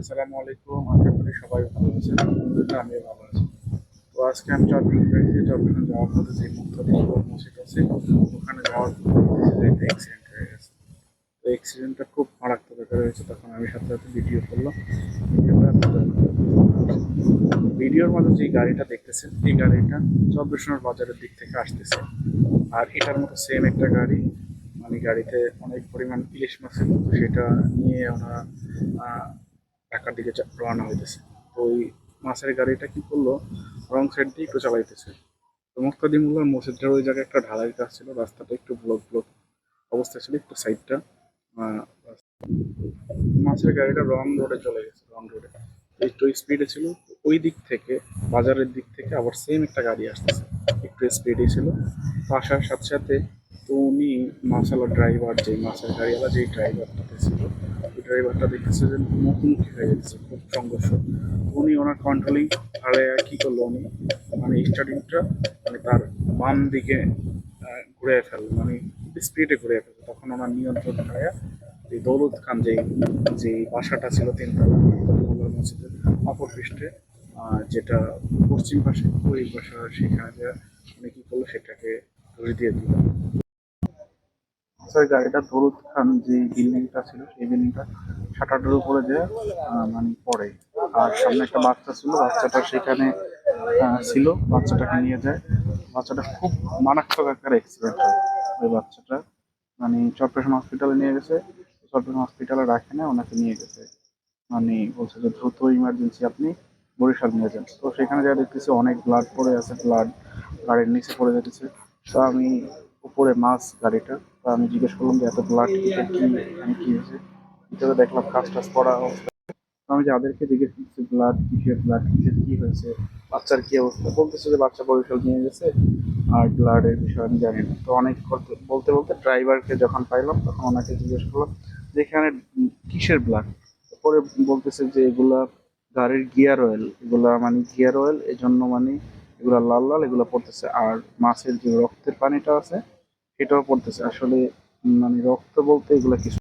আসসালামু আলাইকুম। আশা করি সবাই ভালো আছেন আমি ভালো আছি। তো আজকে আমি চট্টগ্রাম গেছি চট্টগ্রাম যাওয়ার পথে যে মুক্তাদি মসজিদ আছে ওখানে যাওয়ার একটা অ্যাক্সিডেন্ট হয়ে গেছে। তো অ্যাক্সিডেন্টটা খুব মারাত্মক আকারে হয়েছে তখন আমি সাথে সাথে ভিডিও করলাম। ভিডিওর মধ্যে যে গাড়িটা দেখতেছেন এই গাড়িটা চব্বিশনার বাজারের দিক থেকে আসতেছে। আর এটার মতো সেম একটা গাড়ি মানে গাড়িতে অনেক পরিমাণ ইলিশ মাছ ছিল সেটা নিয়ে আহ, ঢাকার দিকে রওনা হইতেছে। তো ওই মাছের গাড়িটা কি করল? রং সাইড দিয়ে একটু চালাইতেছে। তো মুক্তাদিমুল্লার মসজিদের ওই জায়গায় একটা ঢালাই কাজ ছিল, রাস্তাটা একটু ব্লক ব্লক অবস্থা ছিল একটু সাইডটা। মাছের গাড়িটা রং রোডে চলে গেছে, রং রোডে একটু স্পিডে ছিল, ওই দিক থেকে, বাজারের দিক থেকে আবার সেম একটা গাড়ি আসতেছে। একটু স্পিডে ছিল। তো আসার সাথে সাথে তো উনি মাছালার ড্রাইভার যে মাছের গাড়িওয়ালা, যেই ড্রাইভারটাতে ছিল ড্রাইভারটা দেখতেছে যে মুখোমুখি হয়ে যাচ্ছে খুব সংঘর্ষ। উনি ওনার কন্ট্রোলিং হারে কি করল উনি? মানে স্টার্টিংটা মানে তার বাম দিকে ঘুরে ফেলল মানে স্পিডে ঘুরে ফেলল। তখন ওনার নিয়ন্ত্রণ হারায়। এই দৌলত খান, যে যে বাসাটা ছিল তিনতলা মোল্লার মসজিদের অপর পৃষ্ঠে যেটা পশ্চিম পাশে ওই বাসা সেখানে যে উনি কি করল, সেটাকে ধরে দিয়ে দিল। স্যার গাড়িটা দৌলত খান যে বিল্ডিংটা ছিল, সেই বিল্ডিংটা শাটারটার উপরে যে মানে পড়ে। আর সামনে একটা বাচ্চা ছিল, বাচ্চাটা সেখানে ছিল, বাচ্চাটাকে নিয়ে যায়। বাচ্চাটা খুব মারাত্মক আকারে অ্যাক্সিডেন্ট হয়। ওই বাচ্চাটা মানে চট্টগ্রাম হসপিটালে নিয়ে গেছে, চট্টগ্রাম হসপিটালে রাখে না, ওনাকে নিয়ে গেছে। মানে বলছে যে, দ্রুত ইমার্জেন্সি আপনি বরিশাল নিয়ে যান। তো সেখানে যা দেখতেছি, অনেক ব্লাড পড়ে আছে ব্লাড গাড়ির নিচে পড়ে যেতেছে তো আমি উপরে মাছ গাড়িটা তো আমি জিজ্ঞেস করলাম যে, এত ব্লাড কিসের কি আমি কি হয়েছে? ভিতরে দেখলাম কাজ টাজ করা আমি যাদেরকে জিজ্ঞেস করছি ব্লাড কিসের ব্লাড কিসের, কি হয়েছে? বাচ্চার কি অবস্থা? বলতেছে যে, বাচ্চা বরিশাল নিয়ে গেছে আর ব্লাডের বিষয়ে আমি জানি না। তো অনেক বলতে বলতে ড্রাইভারকে যখন পাইলাম, তখন ওনাকে জিজ্ঞেস করলাম যে, এখানে কিসের ব্লাড পরে বলতেছে যে, এগুলা গাড়ির গিয়ার অয়েল এগুলা মানে গিয়ার অয়েল এই জন্য মানে এগুলা লাল লাল, এগুলা পড়তেছে। আর মাছের যে রক্তের পানিটা আছে সেটাও পড়তেছে। আসলে মানে রক্ত বলতে এগুলা কিছু